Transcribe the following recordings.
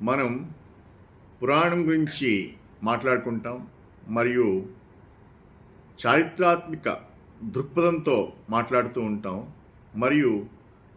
మనం పురాణం గురించి మాట్లాడుకుంటాం మరియు చారిత్రాత్మక దృక్పథంతో మాట్లాడుతూ ఉంటాం మరియు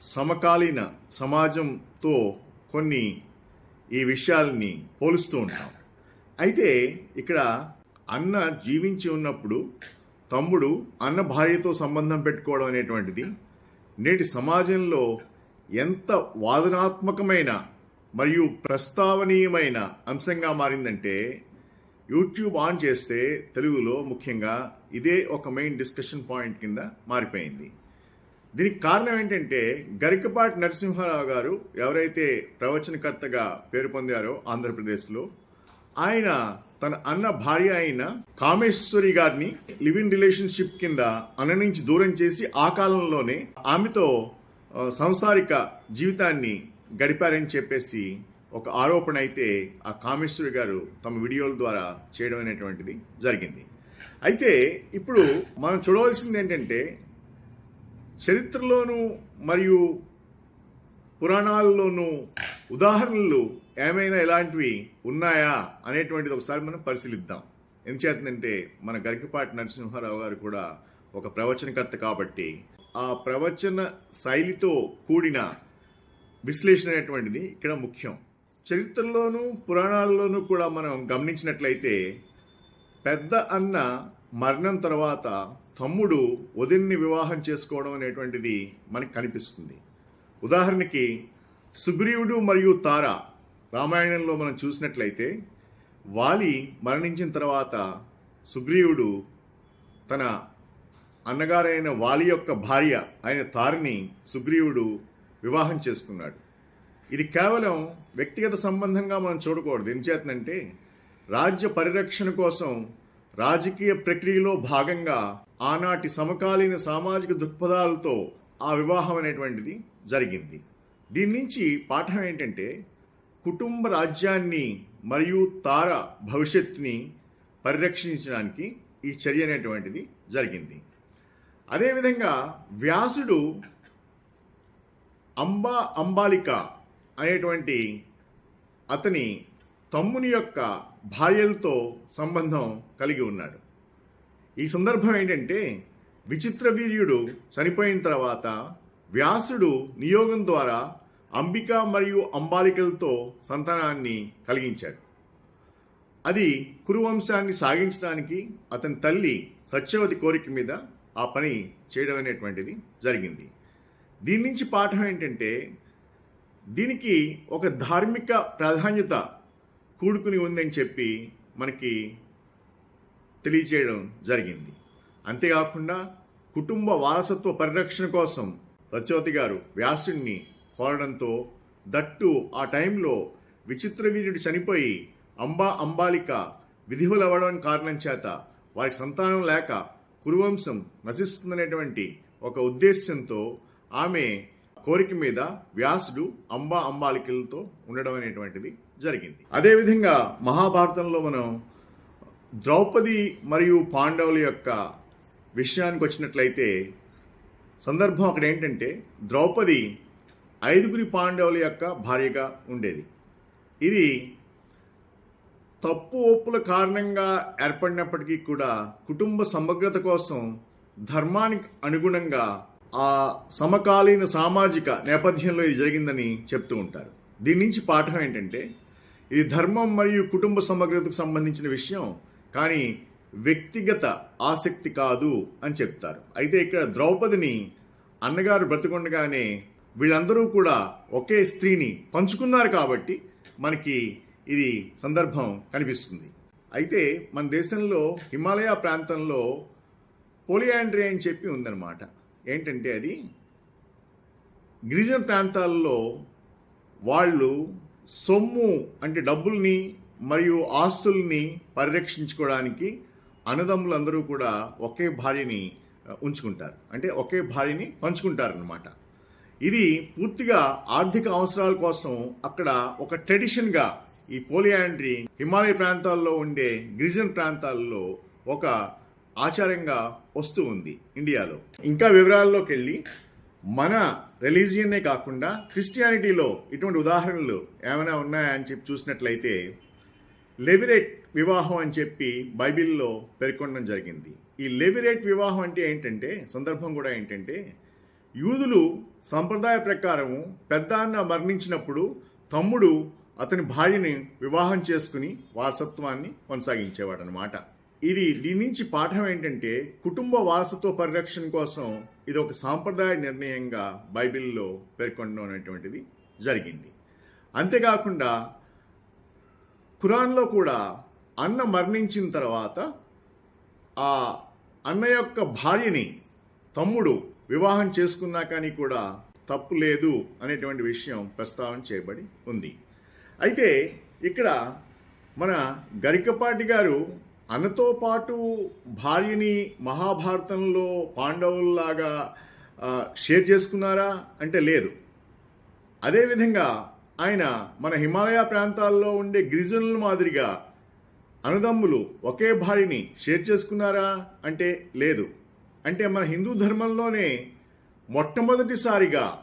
సమకాలీన సమాజంతో కొన్ని ఈ విషయాల్ని పోలుస్తూ ఉంటాం. అయితే ఇక్కడ అన్న జీవించి ఉన్నప్పుడు తమ్ముడు అన్న భార్యతో సంబంధం పెట్టుకోవడం అనేటువంటిది నేటి సమాజంలో ఎంత వాదనాత్మకమైన మరియు ప్రస్తావనీయమైన అంశంగా మారిందంటే యూట్యూబ్ ఆన్ చేస్తే తెలుగులో ముఖ్యంగా ఇదే ఒక మెయిన్ డిస్కషన్ పాయింట్ కింద మారిపోయింది. దీనికి కారణం ఏంటంటే గరికపాటి నరసింహారావు గారు ఎవరైతే ప్రవచనకర్తగా పేరు పొందారో ఆంధ్రప్రదేశ్లో ఆయన తన అన్న భార్య అయిన కామేశ్వరి గారిని లివ్ ఇన్ రిలేషన్షిప్ కింద అన్న నుంచి దూరం చేసి ఆ కాలంలోనే ఆమెతో సంసారిక జీవితాన్ని గడిపారని చెప్పేసి ఒక ఆరోపణ అయితే ఆ కామేశ్వరి గారు తమ వీడియోల ద్వారా చేయడం అనేటువంటిది జరిగింది. అయితే ఇప్పుడు మనం చూడవలసింది ఏంటంటే చరిత్రలోనూ మరియు పురాణాల్లోనూ ఉదాహరణలు ఏమైనా ఇలాంటివి ఉన్నాయా అనేటువంటిది ఒకసారి మనం పరిశీలిద్దాం. ఎందుచేతంటే మన గరికపాటి నరసింహారావు గారు కూడా ఒక ప్రవచనకర్త కాబట్టి ఆ ప్రవచన శైలితో కూడిన విశ్లేషణ అనేటువంటిది ఇక్కడ ముఖ్యం. చరిత్రలోనూ పురాణాల్లోనూ కూడా మనం గమనించినట్లయితే పెద్ద అన్న మరణం తర్వాత తమ్ముడు వదిన్ని వివాహం చేసుకోవడం అనేటువంటిది మనకు కనిపిస్తుంది. ఉదాహరణకి సుగ్రీవుడు మరియు తార రామాయణంలో మనం చూసినట్లయితే వాలి మరణించిన తర్వాత సుగ్రీవుడు తన అన్నగారైన వాలి యొక్క భార్య అయిన తారని సుగ్రీవుడు వివాహం చేసుకున్నాడు. ఇది కేవలం వ్యక్తిగత సంబంధంగా మనం చూడకూడదు. ఎంచేతనంటే రాజ్య పరిరక్షణ కోసం రాజకీయ ప్రక్రియలో భాగంగా ఆనాటి సమకాలీన సామాజిక దృక్పథాలతో ఆ వివాహం అనేటువంటిది జరిగింది. దీని నుంచి పాఠం ఏంటంటే కుటుంబ రాజ్యాన్ని మరియు తార భవిష్యత్తుని పరిరక్షించడానికి ఈ చర్య అనేటువంటిది జరిగింది. అదేవిధంగా వ్యాసుడు అంబా అంబాలిక అనేటువంటి అతని తమ్ముని యొక్క భార్యలతో సంబంధం కలిగి ఉన్నాడు. ఈ సందర్భం ఏంటంటే విచిత్ర వీర్యుడు చనిపోయిన తర్వాత వ్యాసుడు నియోగం ద్వారా అంబిక మరియు అంబాలికలతో సంతానాన్ని కలిగించాడు. అది కురువంశాన్ని సాగించడానికి అతని తల్లి సత్యవతి కోరిక మీద ఆ పని చేయడం అనేటువంటిది జరిగింది. దీని నుంచి పాఠం ఏంటంటే దీనికి ఒక ధార్మిక ప్రాధాన్యత కూడుకుని ఉందని చెప్పి మనకి తెలియచేయడం జరిగింది. అంతేకాకుండా కుటుంబ వారసత్వ పరిరక్షణ కోసం సత్యవతి గారు వ్యాసుడిని కోరడంతో దట్టు ఆ టైంలో విచిత్రవీర్యుడు చనిపోయి అంబా అంబాలిక విధివులవ్వడం కారణం చేత వారికి సంతానం లేక కురువంశం నశిస్తుందనేటువంటి ఒక ఉద్దేశ్యంతో ఆమె కోరిక మీద వ్యాసుడు అంబా అంబాలికలతో ఉండడం అనేటువంటిది జరిగింది. అదేవిధంగా మహాభారతంలో మనం ద్రౌపది మరియు పాండవుల యొక్క విషయానికి వచ్చినట్లయితే సందర్భం అక్కడ ఏంటంటే ద్రౌపది ఐదుగురి పాండవుల యొక్క భార్యగా ఉండేది. ఇది తప్పు ఒప్పుల కారణంగా ఏర్పడినప్పటికీ కూడా కుటుంబ సమగ్రత కోసం ధర్మానికి అనుగుణంగా ఆ సమకాలీన సామాజిక నేపథ్యంలో ఇది జరిగిందని చెప్తూ ఉంటారు. దీని నుంచి పాఠం ఏంటంటే ఇది ధర్మం మరియు కుటుంబ సమగ్రతకు సంబంధించిన విషయం కానీ వ్యక్తిగత ఆసక్తి కాదు అని చెప్తారు. అయితే ఇక్కడ ద్రౌపదిని అన్నగారు బ్రతికొండగానే వీళ్ళందరూ కూడా ఒకే స్త్రీని పంచుకున్నారు కాబట్టి మనకి ఇది సందర్భం కనిపిస్తుంది. అయితే మన దేశంలో హిమాలయ ప్రాంతంలో పోలియాండ్రీ అని చెప్పి ఉందన్నమాట. ఏంటంటే అది గిరిజన ప్రాంతాల్లో వాళ్ళు సొమ్ము అంటే డబ్బుల్ని మరియు ఆస్తుల్ని పరిరక్షించుకోవడానికి అన్నదమ్ములందరూ కూడా ఒకే భార్యని ఉంచుకుంటారు. అంటే ఒకే భార్యని పంచుకుంటారనమాట ఇది పూర్తిగా ఆర్థిక అవసరాల కోసం అక్కడ ఒక ట్రెడిషన్గా ఈ పోలియాండ్రీ హిమాలయ ప్రాంతాల్లో ఉండే గిరిజన ప్రాంతాల్లో ఒక ఆచారంగా వస్తూ ఉంది ఇండియాలో. ఇంకా వివరాల్లోకి వెళ్ళి మన రిలీజియన్నే కాకుండా క్రిస్టియానిటీలో ఇటువంటి ఉదాహరణలు ఏమైనా ఉన్నాయా అని చెప్పి చూసినట్లయితే లెవిరేట్ వివాహం అని చెప్పి బైబిల్లో పేర్కొనడం జరిగింది. ఈ లెవిరేట్ వివాహం అంటే ఏంటంటే సందర్భం కూడా ఏంటంటే యూదులు సంప్రదాయ ప్రకారము పెద్ద అన్న మరణించినప్పుడు తమ్ముడు అతని భార్యని వివాహం చేసుకుని వారసత్వాన్ని కొనసాగించేవాడు అనమాట ఇది దీని నుంచి పాఠం ఏంటంటే కుటుంబ వారసత్వ పరిరక్షణ కోసం ఇది ఒక సాంప్రదాయ నిర్ణయంగా బైబిల్లో పేర్కొనడం అనేటువంటిది జరిగింది. అంతేకాకుండా ఖురాన్లో కూడా అన్న మరణించిన తర్వాత ఆ అన్న యొక్క భార్యని తమ్ముడు వివాహం చేసుకున్నా కానీ కూడా తప్పు లేదు అనేటువంటి విషయం ప్రస్తావన చేయబడి ఉంది. అయితే ఇక్కడ మన గరికపాటి గారు అన్నతో పాటు భార్యని మహాభారతంలో పాండవుల్లాగా షేర్ చేసుకున్నారా? అంటే లేదు. అదేవిధంగా ఆయన మన హిమాలయ ప్రాంతాల్లో ఉండే గిరిజనుల మాదిరిగా అన్నదమ్ములు ఒకే భార్యని షేర్ చేసుకున్నారా? అంటే లేదు. అంటే మన హిందూ ధర్మంలోనే మొట్టమొదటిసారిగా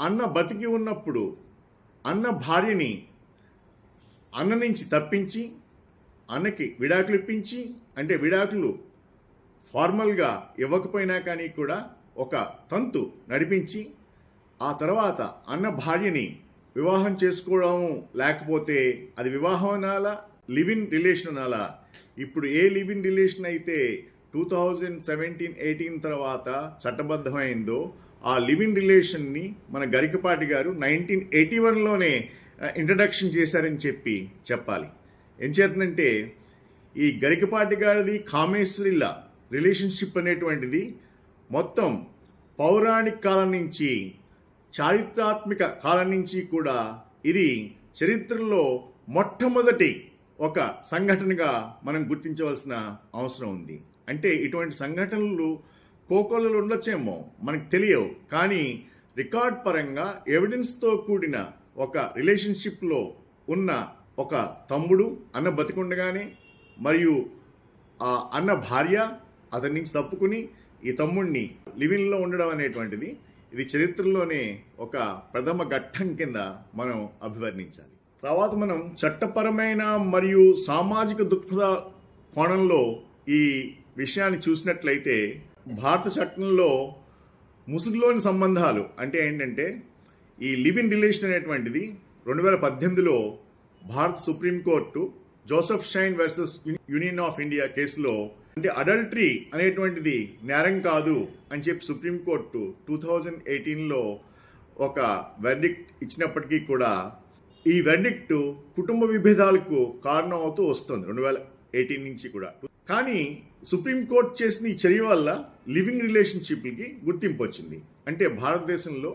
అన్న బతికి ఉన్నప్పుడు అన్న భార్యని అన్న నుంచి తప్పించి అన్నకి విడాకులు ఇప్పించి అంటే విడాకులు ఫార్మల్గా ఇవ్వకపోయినా కానీ కూడా ఒక తంతు నడిపించి ఆ తర్వాత అన్న భార్యని వివాహం చేసుకోవడం లేకపోతే అది వివాహం అనాలా లివ్ ఇన్ రిలేషన్ అనాలా? ఇప్పుడు ఏ లివ్ ఇన్ రిలేషన్ అయితే టూ థౌజండ్ సెవెంటీన్ ఎయిటీన్ తర్వాత చట్టబద్ధమైందో ఆ లివ్ ఇన్ రిలేషన్ని మన గరికపాటి గారు నైన్టీన్ ఎయిటీ వన్లోనే ఇంట్రడక్షన్ చేశారని చెప్పి చెప్పాలి. ఏం చేస్తుందంటే ఈ గరికపాటి గారిది కామేశ్వరిల రిలేషన్షిప్ అనేటువంటిది మొత్తం పౌరాణిక కాలం నుంచి చారిత్రాత్మక కాలం నుంచి కూడా ఇది చరిత్రలో మొట్టమొదటి ఒక సంఘటనగా మనం గుర్తించవలసిన అవసరం ఉంది. అంటే ఇటువంటి సంఘటనలు కోకోలలో ఉండొచ్చేమో మనకు తెలియవు. కానీ రికార్డ్ పరంగా ఎవిడెన్స్తో కూడిన ఒక రిలేషన్షిప్లో ఉన్న ఒక తమ్ముడు అన్న బతికుండగానే మరియు ఆ అన్న భార్య అతని నుంచి తప్పుకుని ఈ తమ్ముడిని లివింగ్లో ఉండడం అనేటువంటిది ఇది చరిత్రలోనే ఒక ప్రథమ ఘట్టం కింద మనం అభివర్ణించాలి. తర్వాత మనం చట్టపరమైన మరియు సామాజిక దృక్పథ కోణంలో ఈ విషయాన్ని చూసినట్లయితే భారత చట్టంలో ముసుగులోని సంబంధాలు అంటే ఏంటంటే ఈ లివ్ ఇన్ రిలేషన్ అనేటువంటిది రెండు వేల పద్దెనిమిదిలో Bharat supreme court Joseph Shine versus union of India కేసులో అంటే అడల్టరీ అనేటువంటిది నేరం కాదు అని చెప్పి సుప్రీంకోర్టు టూ థౌజండ్ ఎయిటీన్లో ఒక వెర్డిక్ట్ ఇచ్చినప్పటికీ కూడా ఈ వెర్డిక్ట్ కుటుంబ విభేదాలకు కారణం అవుతూ వస్తుంది రెండు వేల ఎయిటీన్ నుంచి కూడా. కానీ సుప్రీంకోర్టు చేసిన ఈ చర్య వల్ల లివింగ్ రిలేషన్షిప్లకి గుర్తింపు వచ్చింది. అంటే భారతదేశంలో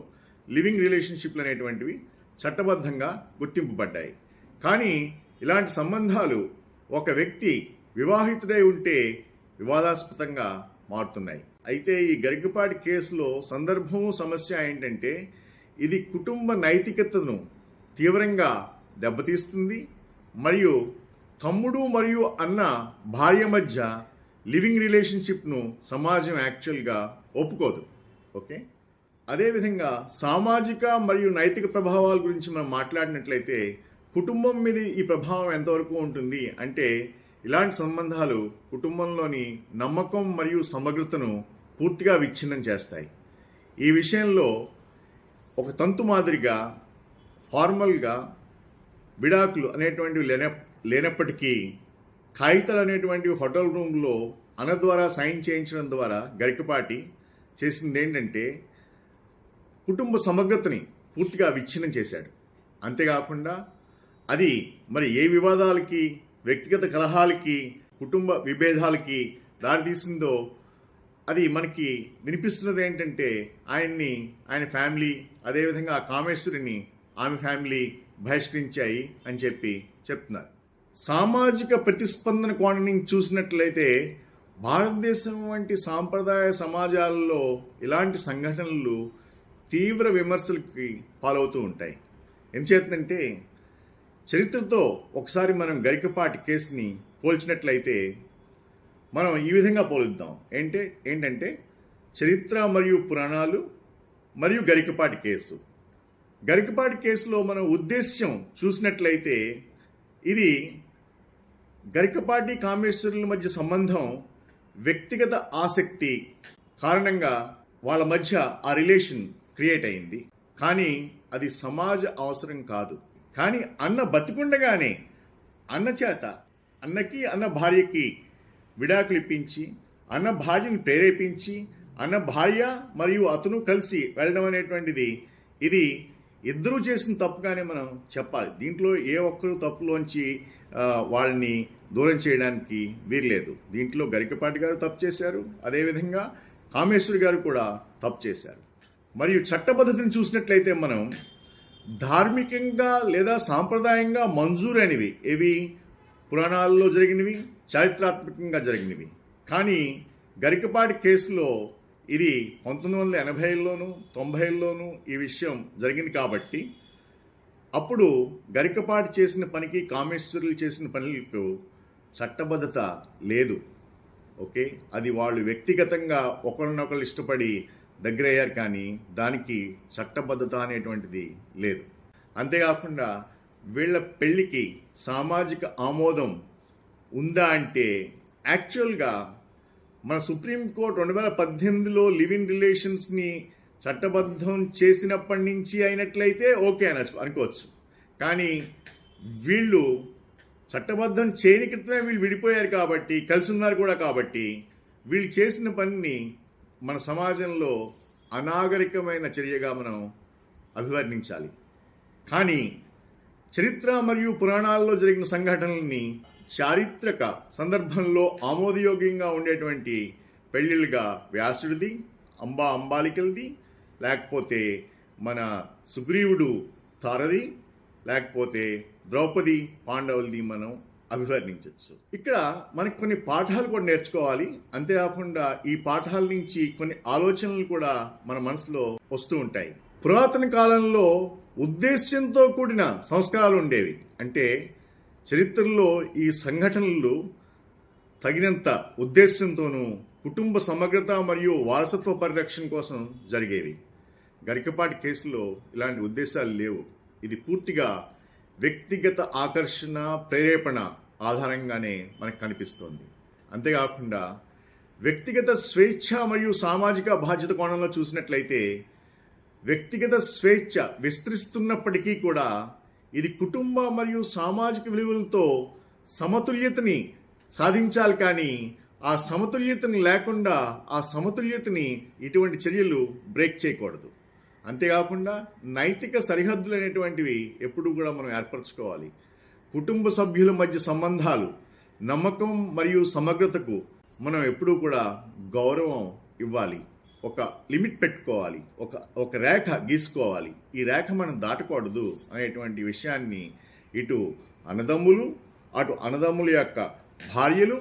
లివింగ్ రిలేషన్షిప్లు అనేటువంటివి చట్టబద్ధంగా గుర్తింపబడ్డాయి. కానీ ఇలాంటి సంబంధాలు ఒక వ్యక్తి వివాహితుడై ఉంటే వివాదాస్పదంగా మారుతున్నాయి. అయితే ఈ గరికపాటి కేసులో సందర్భం సమస్య ఏంటంటే ఇది కుటుంబ నైతికతను తీవ్రంగా దెబ్బతీస్తుంది. మరియు తమ్ముడు మరియు అన్న భార్య మధ్య లివింగ్ రిలేషన్షిప్ను సమాజం యాక్చువల్గా ఒప్పుకోదు. ఓకే? అదేవిధంగా సామాజిక మరియు నైతిక ప్రభావాల గురించి మనం మాట్లాడినట్లయితే కుటుంబం మీద ఈ ప్రభావం ఎంతవరకు ఉంటుంది అంటే ఇలాంటి సంబంధాలు కుటుంబంలోని నమ్మకం మరియు సమగ్రతను పూర్తిగా విచ్ఛిన్నం చేస్తాయి. ఈ విషయంలో ఒక తంతు మాదిరిగా ఫార్మల్గా విడాకులు అనేటువంటివి లేన లేనప్పటికీ కాగితాలు అనేటువంటివి హోటల్ రూమ్లో అన్న ద్వారా సైన్ చేయించడం ద్వారా గరికపాటి చేసింది ఏంటంటే కుటుంబ సమగ్రతని పూర్తిగా విచ్ఛిన్నం చేశాడు. అంతేకాకుండా అది మరి ఏ వివాదాలకి వ్యక్తిగత కలహాలకి కుటుంబ విభేదాలకి దారితీసిందో అది మనకి వినిపిస్తున్నది ఏంటంటే ఆయన్ని ఆయన ఫ్యామిలీ అదేవిధంగా కామేశ్వరిని ఆమె ఫ్యామిలీ బహిష్కరించాయి అని చెప్పి చెప్తున్నారు. సామాజిక ప్రతిస్పందన కోణం చూసినట్లయితే భారతదేశం వంటి సాంప్రదాయ సమాజాలలో ఇలాంటి సంఘటనలు తీవ్ర విమర్శలకి పాలవుతూ ఉంటాయి. ఎంచేతంటే చరిత్రతో ఒకసారి మనం గరికపాటి కేసుని పోల్చినట్లయితే మనం ఈ విధంగా పోలుద్దాం. ఏంటే ఏంటంటే చరిత్ర మరియు పురాణాలు మరియు గరికపాటి కేసు. గరికపాటి కేసులో మనం ఉద్దేశ్యం చూసినట్లయితే ఇది గరికపాటి కామేశ్వరుల మధ్య సంబంధం వ్యక్తిగత ఆసక్తి కారణంగా వాళ్ళ మధ్య ఆ రిలేషన్ క్రియేట్ అయింది. కానీ అది సమాజ అవసరం కాదు. కానీ అన్న బతికుండగానే అన్న చేత అన్నకి అన్న భార్యకి విడాకులు ఇప్పించి అన్న భార్యని ప్రేరేపించి అన్న భార్య మరియు అతను కలిసి వెళ్ళడం అనేటువంటిది ఇది ఇద్దరూ చేసిన తప్పుగానే మనం చెప్పాలి. దీంట్లో ఏ ఒక్కరు తప్పులోంచి వాళ్ళని దూరం చేయడానికి వీర్లేదు దీంట్లో గరికపాటి గారు తప్పు చేశారు. అదేవిధంగా కామేశ్వరి గారు కూడా తప్పు చేశారు. మరియు చట్టపద్ధతిని చూసినట్లయితే మనం ధార్మికంగా లేదా సాంప్రదాయంగా మంజూరైనవి. ఏవి? పురాణాల్లో జరిగినవి చారిత్రాత్మకంగా జరిగినవి. కానీ గరికపాటి కేసులో ఇది పంతొమ్మిది వందల ఎనభైలోను తొంభైల్లోనూ ఈ విషయం జరిగింది కాబట్టి అప్పుడు గరికపాటి చేసిన పనికి కామేశ్వరులు చేసిన పనులకు చట్టబద్ధత లేదు. ఓకే? అది వాళ్ళు వ్యక్తిగతంగా ఒకరినొకరు ఇష్టపడి దగ్గరయ్యారు కానీ దానికి చట్టబద్ధత అనేటువంటిది లేదు. అంతేకాకుండా వీళ్ళ పెళ్ళికి సామాజిక ఆమోదం ఉందా అంటే యాక్చువల్గా మన సుప్రీంకోర్టు రెండు వేల పద్దెనిమిదిలో లివ్ ఇన్ రిలేషన్స్ని చట్టబద్ధం చేసినప్పటి నుంచి అయినట్లయితే ఓకే అని అనుకోవచ్చు. కానీ వీళ్ళు చట్టబద్ధం చేయని క్రితమే వీళ్ళు విడిపోయారు కాబట్టి కలిసి ఉన్నారు కూడా కాబట్టి వీళ్ళు చేసిన పనిని మన సమాజంలో అనాగరికమైన చర్యగా మనం అభివర్ణించాలి. కానీ చరిత్ర మరియు పురాణాల్లో జరిగిన సంఘటనల్ని చారిత్రక సందర్భంలో ఆమోదయోగ్యంగా ఉండేటువంటి పెళ్ళిళ్ళుగా వ్యాసుడిది అంబా అంబాలికలది లేకపోతే మన సుగ్రీవుడు తారది లేకపోతే ద్రౌపది పాండవులది మనం అభివర్ణించవచ్చు. ఇక్కడ మనకి కొన్ని పాఠాలు కూడా నేర్చుకోవాలి. అంతేకాకుండా ఈ పాఠాల నుంచి కొన్ని ఆలోచనలు కూడా మన మనసులో వస్తూ ఉంటాయి. పురాతన కాలంలో ఉద్దేశ్యంతో కూడిన సంస్కారాలు ఉండేవి. అంటే చరిత్రలో ఈ సంఘటనలు తగినంత ఉద్దేశంతోనూ కుటుంబ సమగ్రత మరియు వారసత్వ పరిరక్షణ కోసం జరిగేవి. గరికపాటి కేసులో ఇలాంటి ఉద్దేశాలు లేవు. ఇది పూర్తిగా వ్యక్తిగత ఆకర్షణ ప్రేరేపణ ఆధారంగానే మనకు కనిపిస్తోంది. అంతేకాకుండా వ్యక్తిగత స్వేచ్ఛ మరియు సామాజిక బాధ్యత కోణంలో చూసినట్లయితే వ్యక్తిగత స్వేచ్ఛ విస్తరిస్తున్నప్పటికీ కూడా ఇది కుటుంబ మరియు సామాజిక విలువలతో సమతుల్యతని సాధించాలి కానీ ఆ సమతుల్యతని లేకుండా ఆ సమతుల్యతని ఇటువంటి చర్యలు బ్రేక్ చేయకూడదు. అంతేకాకుండా నైతిక సరిహద్దులు అనేటువంటివి ఎప్పుడూ కూడా మనం ఏర్పరచుకోవాలి. కుటుంబ సభ్యుల మధ్య సంబంధాలు నమ్మకం మరియు సమగ్రతకు మనం ఎప్పుడూ కూడా గౌరవం ఇవ్వాలి. ఒక లిమిట్ పెట్టుకోవాలి. ఒక ఒక రేఖ గీసుకోవాలి. ఈ రేఖ మనం దాటకూడదు అనేటువంటి విషయాన్ని ఇటు అన్నదమ్ములు అటు అన్నదమ్ముల యొక్క భార్యలు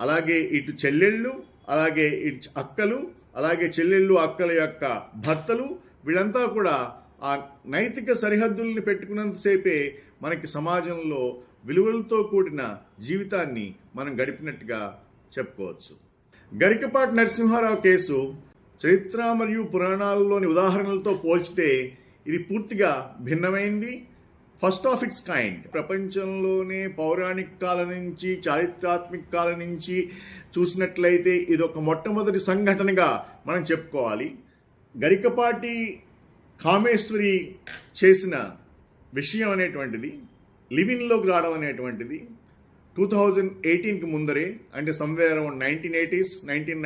అలాగే ఇటు చెల్లెళ్ళు అలాగే ఇటు అక్కలు అలాగే చెల్లెళ్ళు అక్కల యొక్క భర్తలు వీళ్ళంతా కూడా ఆ నైతిక సరిహద్దుల్ని పెట్టుకున్నంతసేపే మనకి సమాజంలో విలువలతో కూడిన జీవితాన్ని మనం గడిపినట్టుగా చెప్పుకోవచ్చు. గరికపాటి నరసింహారావు కేసు చరిత్ర మరియు పురాణాలలోని ఉదాహరణలతో పోల్చితే ఇది పూర్తిగా భిన్నమైంది. ఫస్ట్ ఆఫ్ ఇట్స్ కైండ్ ప్రపంచంలోనే పౌరాణిక కాలం నుంచి చారిత్రాత్మక కాలం నుంచి చూసినట్లయితే ఇది ఒక మొట్టమొదటి సంఘటనగా మనం చెప్పుకోవాలి. గరికపాటి కామేశ్వరి చేసిన విషయం అనేటువంటిది లివిన్లోకి రావడం అనేటువంటిది టూ థౌజండ్ ఎయిటీన్కి ముందరే అంటే somewhere around nineteen eighties nineteen